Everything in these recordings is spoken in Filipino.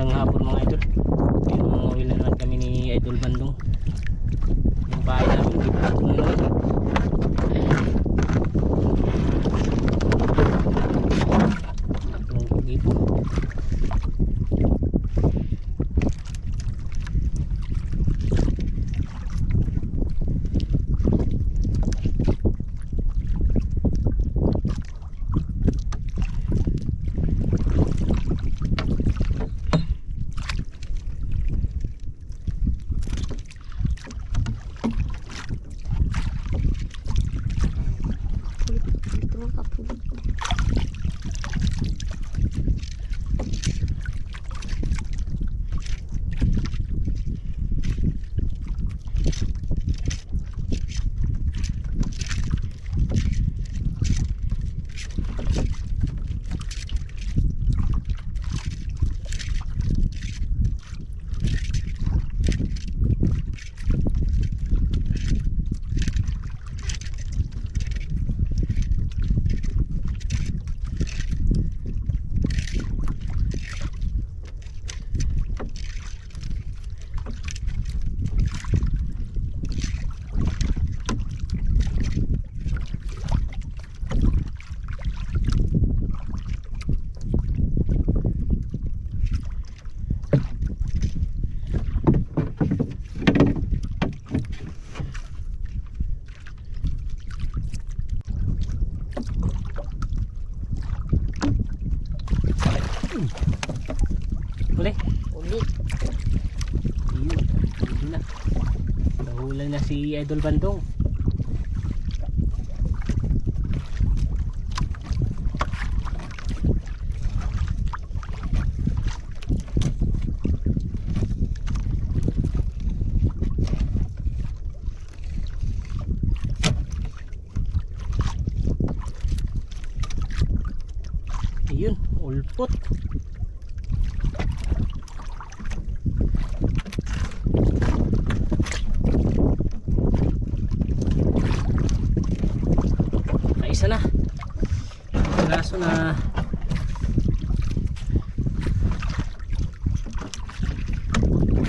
Magandang hapon mga idol. Ayun, mga na naman kami ni Idol Bandong. Yung bahay namin, dito na ito ngayon. Tatlong pugi po. Ito ang kapulog ko. Uli. Uli. Ayun, ayun na. Nahulan na si Idol Bandong.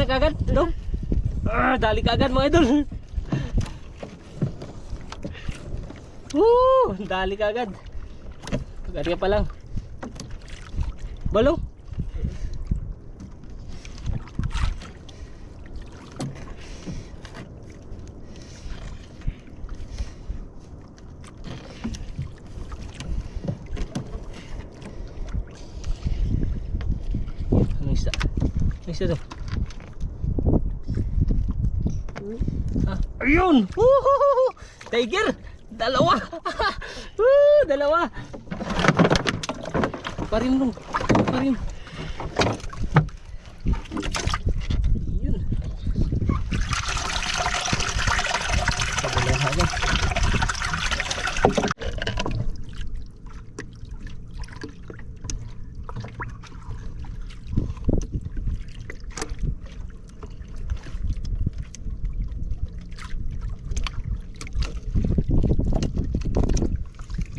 na kagad? Ito? Ah, dali kagad mga idol. Woo! Dali kagad. Kagad pa lang. Balong? Ano isa? Ano isa to? Ah, ayun! Woohoo! Tiger! Dalawa! Woo! Dalawa! Parim nung. Parim. Yun. Padalawa agad.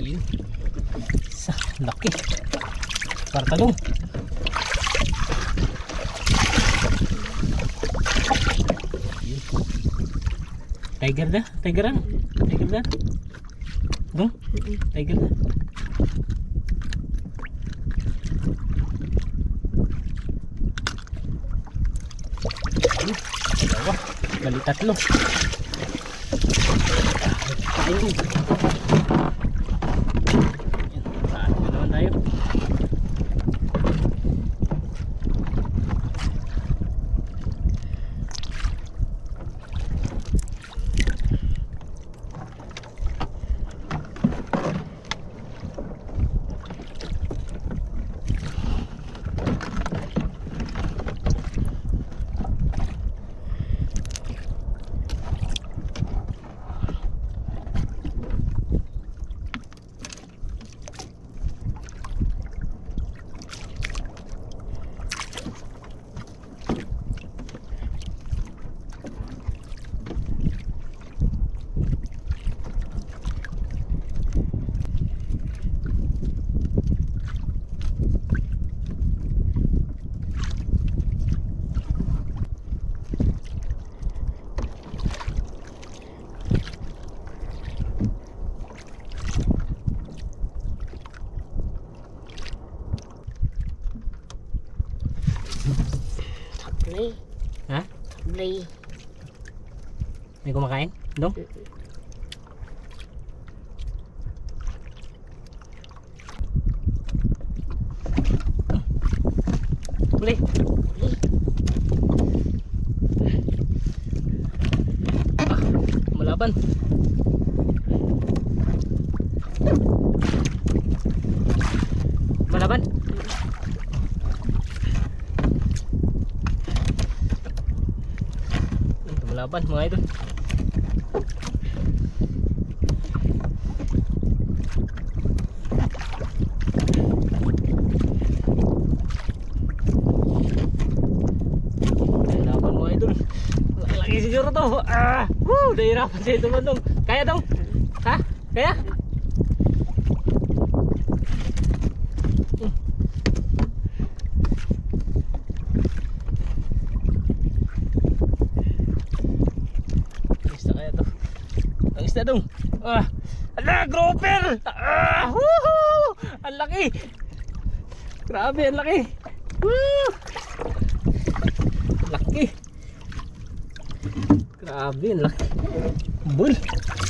Yun. Sa laki. Yun. Tiger dah, tigeran. Tiger dah. Dong, tiger. Ayun, Dalawa. Bali tatlo. Ayun. May. May kumakain? Dong? Malaban mga idol. Laban mo idol. Ah! Woo! Nahirapan sa ito man dong. Kaya dong? Ha? Kaya? Laki! Grabe, ang laki! Woo! Laki. Grabe, ang laki. Bull.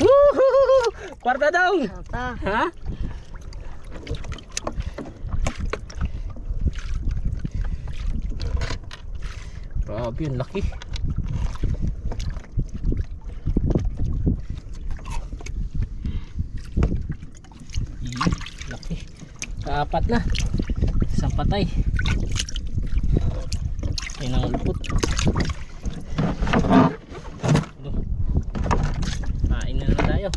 Woohoo! Kwarta daw. Ata. Ha? Grabe, ang laki. Ih, Laki. Kaapat na. Isang patay. Yan ang ulpot. Ano? Kain na na tayo.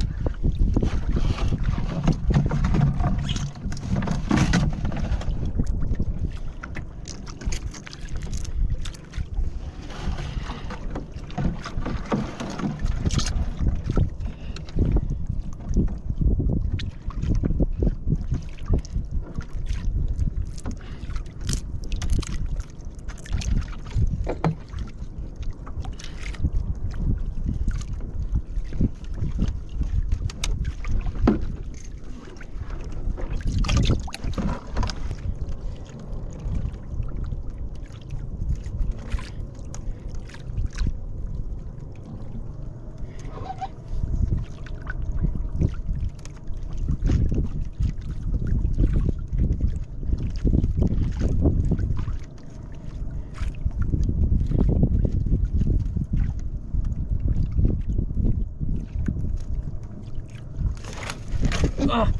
Ah!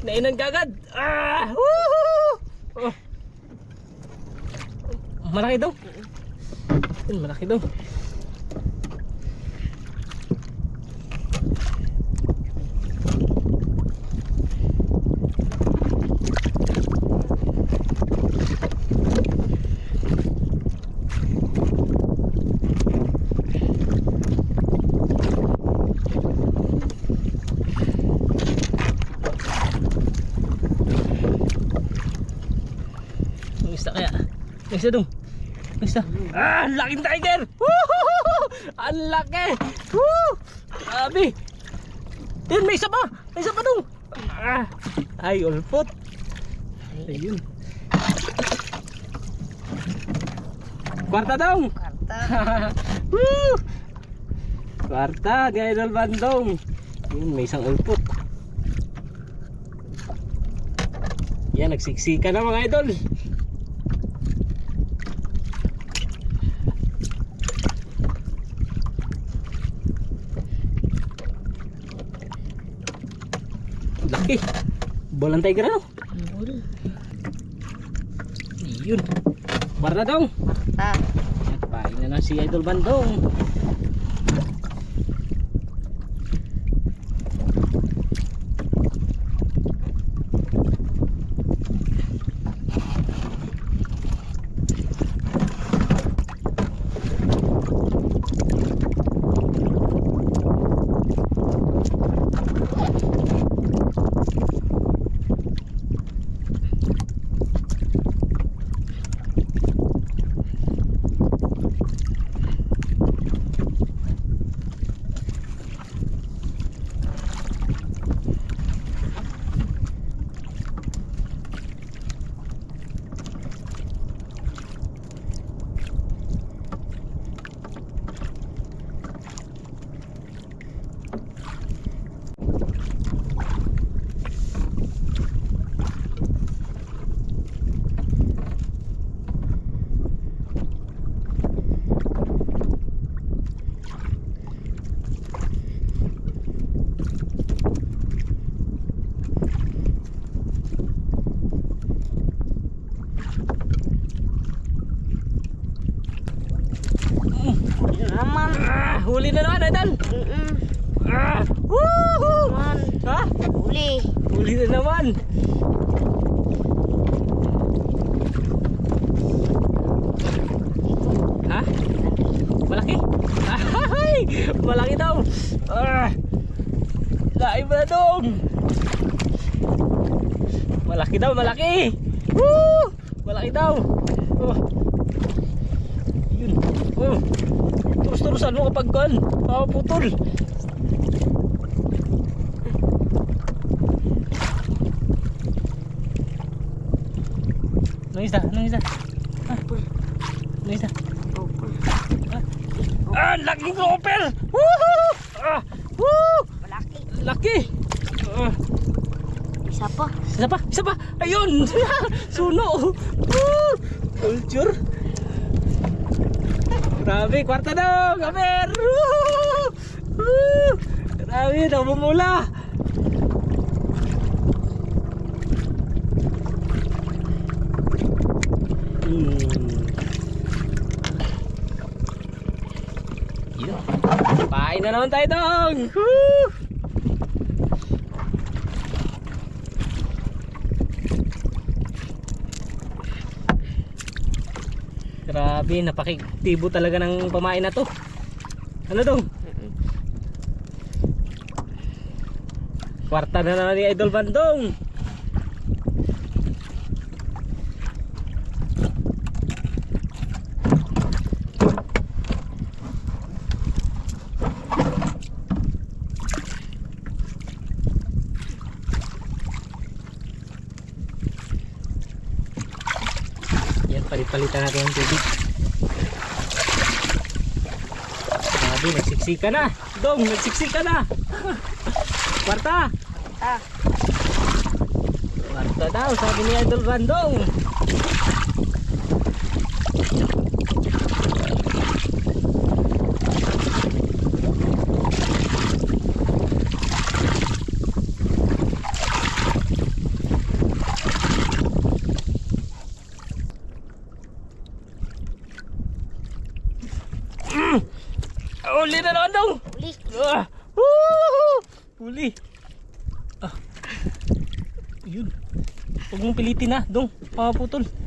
Kinainan kagad! Ah! Woohoo! Oh. Malaki daw. Malaki daw. Ang isa kaya? Ang isa isa. Ah, ang laking tiger! Woohoo! Ang laki! Woo! Grabe! Yun, may isa pa! May isa pa dong! Ah, ay, ulpot. Ayun. Kwarta dong! Karta. Woo! Kwarta, ni Idol Bandong. Yun, may isang ulpot. Yan, nagsiksika na mga idol. Laki. Bolang tiger ano? Yun. Kwarta dong. Karta. Pain na lang si Idol Bandong. Huli na naman, idol. Mm-mm. Ah! Woohoo! Ha? uli. Huli na naman. Ha? Malaki? Ay! Malaki daw. Ah! Lain mo na dong. Malaki daw, malaki. Woo! Malaki daw. Oh. Yun. Oh. Turus-turusan mo kapag kan. Papaputol. Anong isa? Anong isa? Ah. Anong isa? Opo. Ah, laking grouper! Woohoo! Ah! Woo! Malaki. Laki! Ah, Isa pa. isa pa, isa pa! Ayun! Suno! Woo! Culture! Grabe, kwarta daw! Woo! Grabe, namumula! Hmm. Yun. Pain na naman tayo dong! Woo! Grabe, napakiktibo talaga ng pamain na to. Ano dong? Kwarta na naman ni Idol Bandong. Yan, palit-palitan natin ang tubig. Grabe, nagsiksika na. Dong, nagsiksika na. Kwarta. Ah, Kwarta daw, sabi ni Idol Bandong. Mm. Uli na naman dong. uli. Ah! Woo! Huli. Ah. Yun. Huwag mong pilitin na, dong. Papaputol.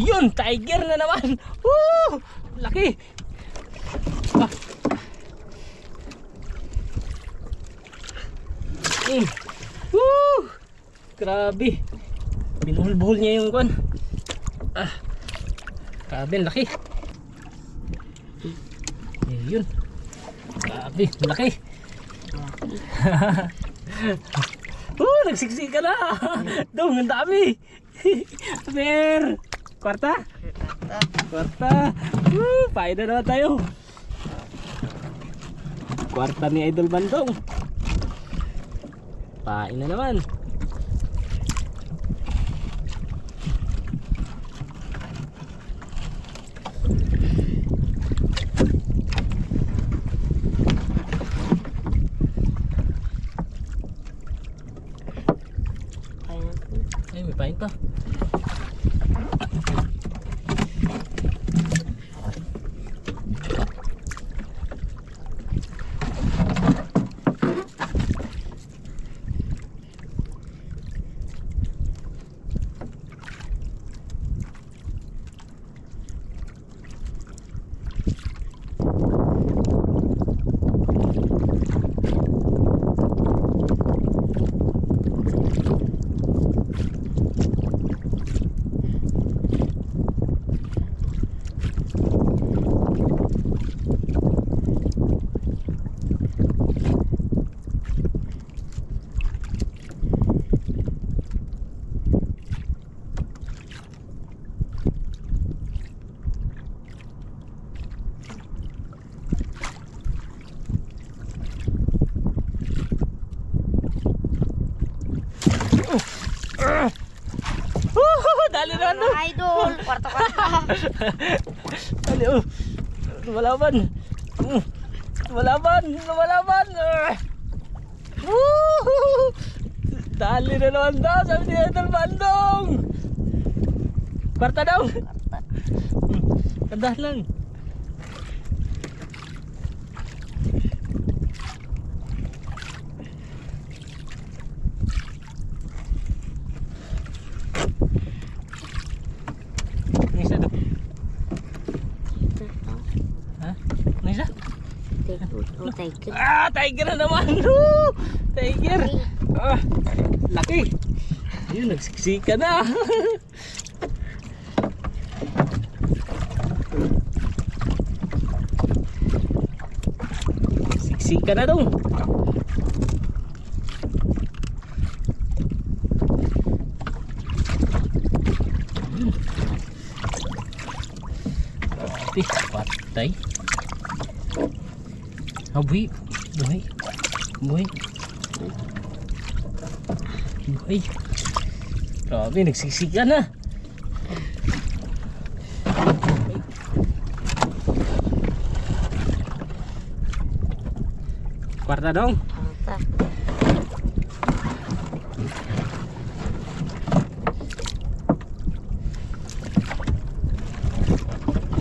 Ayun, tiger na naman. Woo! Laki. Ah. Mm. Woo! Grabe. Binuhol-buhol niya yung kwan. Ah. Grabe, laki. Ayun. Grabe, laki. Oh, nagsiksik ka na. Dong, ang dami. Mer. Kwarta? Ah, Kwarta. Woo, na naman tayo. Kwarta ni Idol Bandong. Pain na naman. Naman daw. Sabi ni Idol Bandong. Kwarta daw. Hmm. Kandahan lang. Tiger. Ah, tiger na naman. Woo! Tiger. Ah, laki. Ayun, nagsiksika na. Siksika na dong. Ati, patay. Ah, buhay. Buhay. Buhay. Buhay. Grabe, nagsisiga na. Kwarta dong. Kwarta.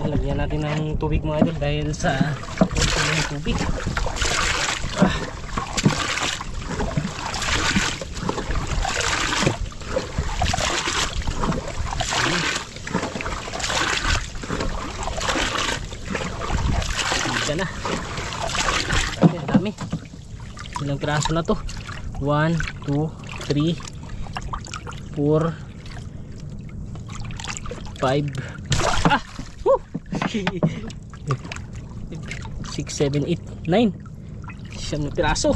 Lagyan natin ng tubig mga idol dahil sa tubig. Ah. Hindi na. Ay, ang dami. Piraso na to? 1, 2, 3, 4, 5, Ah! Woo! 6, 7, 8, 9 Siyam na piraso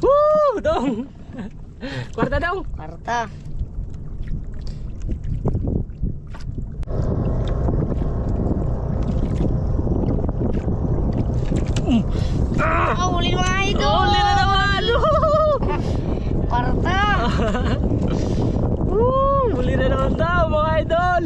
Woo! Dong! Kwarta dong! Kwarta. Ah! Oh, huli mga idol. Uli na naman! Woo! Kwarta. Woo! Muli na naman daw mga idol!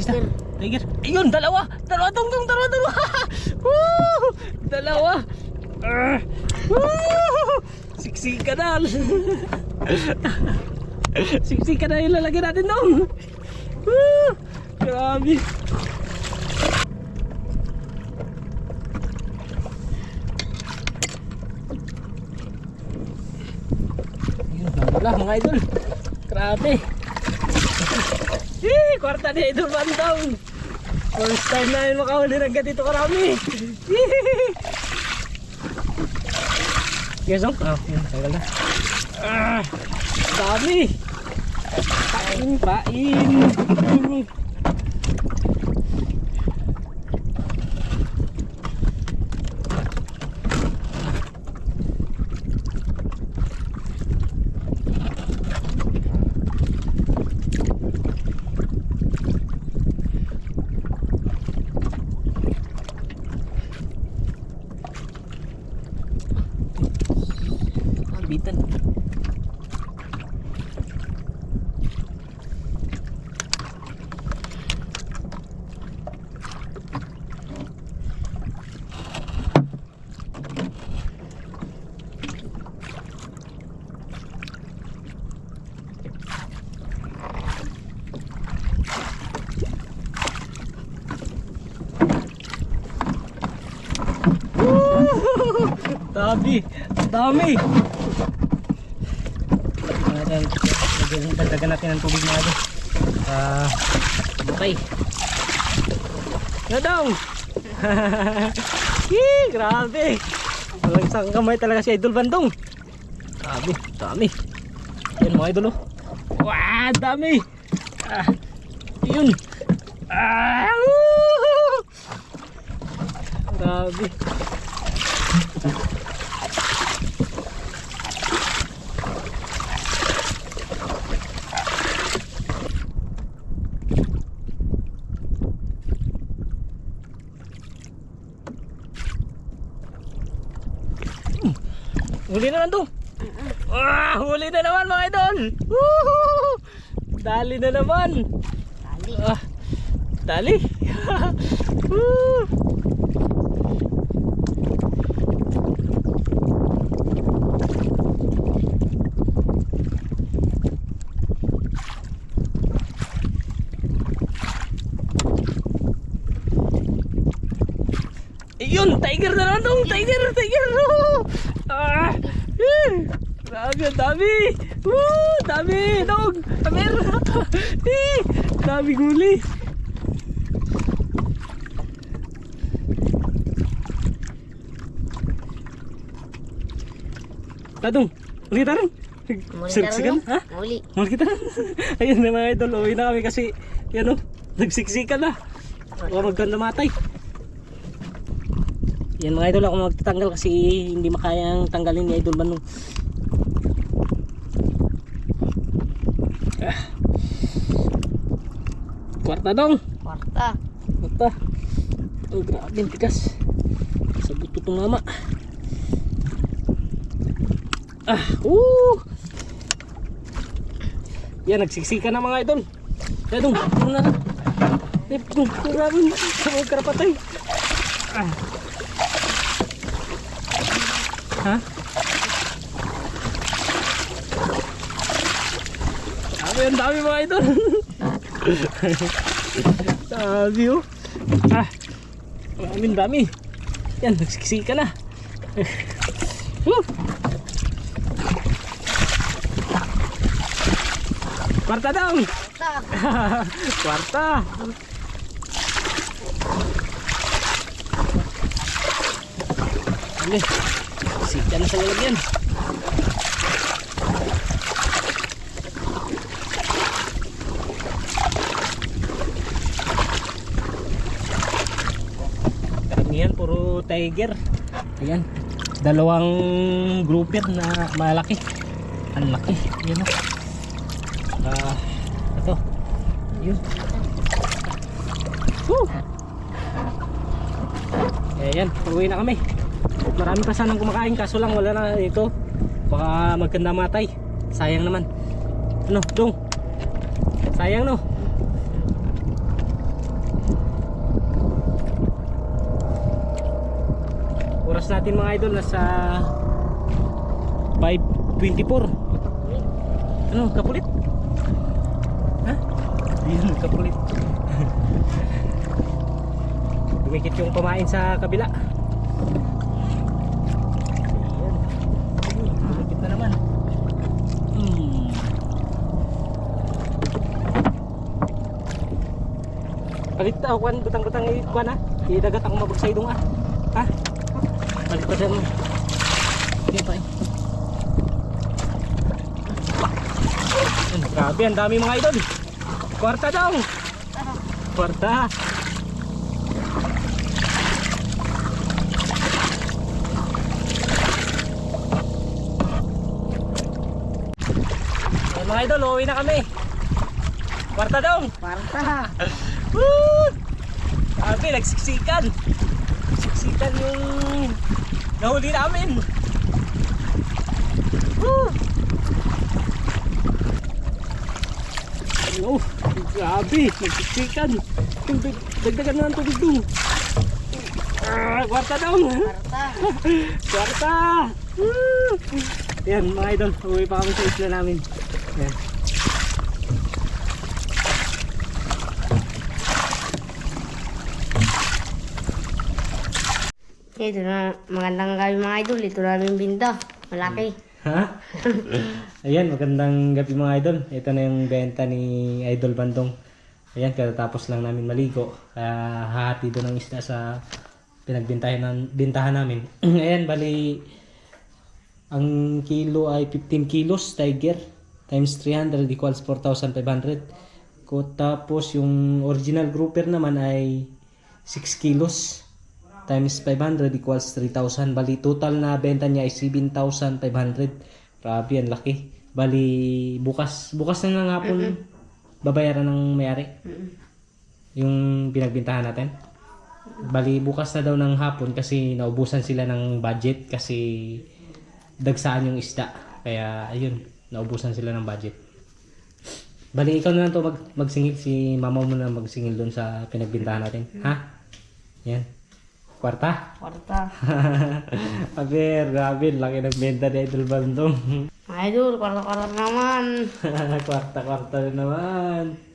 Isa. Tiger. Ayun, dalawa. Dalawa, dong, dalawa, dalawa. Woo! Dalawa. Ah! Woo! Siksika na. Siksika na yung lalagyan natin dong. Woo! Grabe. Ayun, wala mga idol. Grabe. Kwarta ni Idol Bandong. First time namin makahuli ng ganito karami. Yes, oh. Ah, yun, tanggal na. Ah, dami. Pain, pain. Bitan. Dami, dami. Lagyan, dagdagan natin ng tubig mga ito. Ah, okay. Nadong! Yee, grabe. Walang isang kamay talaga si Idol Bandong. Grabe, dami. Yan mga idol oh. Wah, dami. Ah, yun. Ah, woo! Grabe. Huli na naman to. Ah, huli na naman mga idol. Woohoo! Dali na naman. Tali. Ah, dali. Ayun, tiger na naman tong tiger, tiger. Woo! Grabe, dami. Woo, dami, dog. Amer. Eh, dami guli. Tadong, ulit tarong. Sirksikan, ha? Muli. Muli kita. Ayun na mga idol, uwi na kami kasi, yan o, nagsiksikan na. Baka magkanda matay. Yan mga idol, ako magtatanggal kasi hindi makayang tanggalin ni Idol Manong. Ah. Kwarta dong. Kwarta. Kwarta. Oh, grabe tigas. Sa buto itong mama. Ah, uh! Yan, nagsiksika na mga idol. Yan dong, ano na lang. Eh, dong, grabe. Sa mga karapatay. Ah. Ha? Ang dami mga idol. Dami oh. Ah, maraming dami. Yan, nagsiksika na. Woo! Kwarta daw! Kwarta. Kwarta! Ano? Sika na sa lalagyan. Karamihan puro tiger. Ayan. Dalawang grouper na malaki. Ang laki. Yan o. Ah, ito. Yun. Woo! Eh yan, uwi na kami. Marami pa sanang kumakain kaso lang wala na ito. Baka magkanda matay. Sayang naman. Ano, dong. Sayang no. Natin mga idol nasa 5.24 Ano, kapulit? Ha? Yun, kapulit Dumikit yung pamain sa kabila na hmm. Palit kan butang-butang ikuan ha Idagat ako mabugsay dong ah Palit pa mo. Yan pa eh. Yan, Grabe, ang dami mga idol. Kwarta daw. Kwarta. Yan, mga idol, uuwi na kami. Kwarta daw. Kwarta. Woo! Sabi, nagsiksikan. Siksikan yung nahuli namin. Woo! Oh, grabe, nagsiksikan. Dag- Dagdagan na ng tubig doon. Ah, kwarta daw. Kwarta. Kwarta. Woo! Yan, mga idol, uwi pa kami sa isla namin. Yan. Ito na, magandang gabi mga idol. Ito namin binda. Malaki. Ha? Ayan, magandang gabi mga idol. Ito na yung benta ni Idol Bandong. Ayan, katatapos lang namin maligo. Kaya hahati doon ng isda sa pinagbintahan ng, bintahan namin. Ayan, bali ang kilo ay 15 kilos tiger. times 300 equals 4,500. Ko tapos yung original grouper naman ay 6 kilos times 500 equals 3,000. Bali total na benta niya ay 7,500. Grabe yan laki. Bali bukas bukas na nga hapon babayaran ng may-ari Mm. yung pinagbintahan natin. Bali bukas na daw ng hapon kasi naubusan sila ng budget kasi dagsaan yung isda. Kaya ayun, naubusan sila ng budget. Bali ikaw na lang to mag magsingil si mama mo na magsingil doon sa pinagbintahan natin. Ha? Yan. Kwarta. Kwarta. Aber, grabe, laki ng benta ni Idol Bandong. Idol, kwarta-kwarta naman. Kwarta-kwarta naman.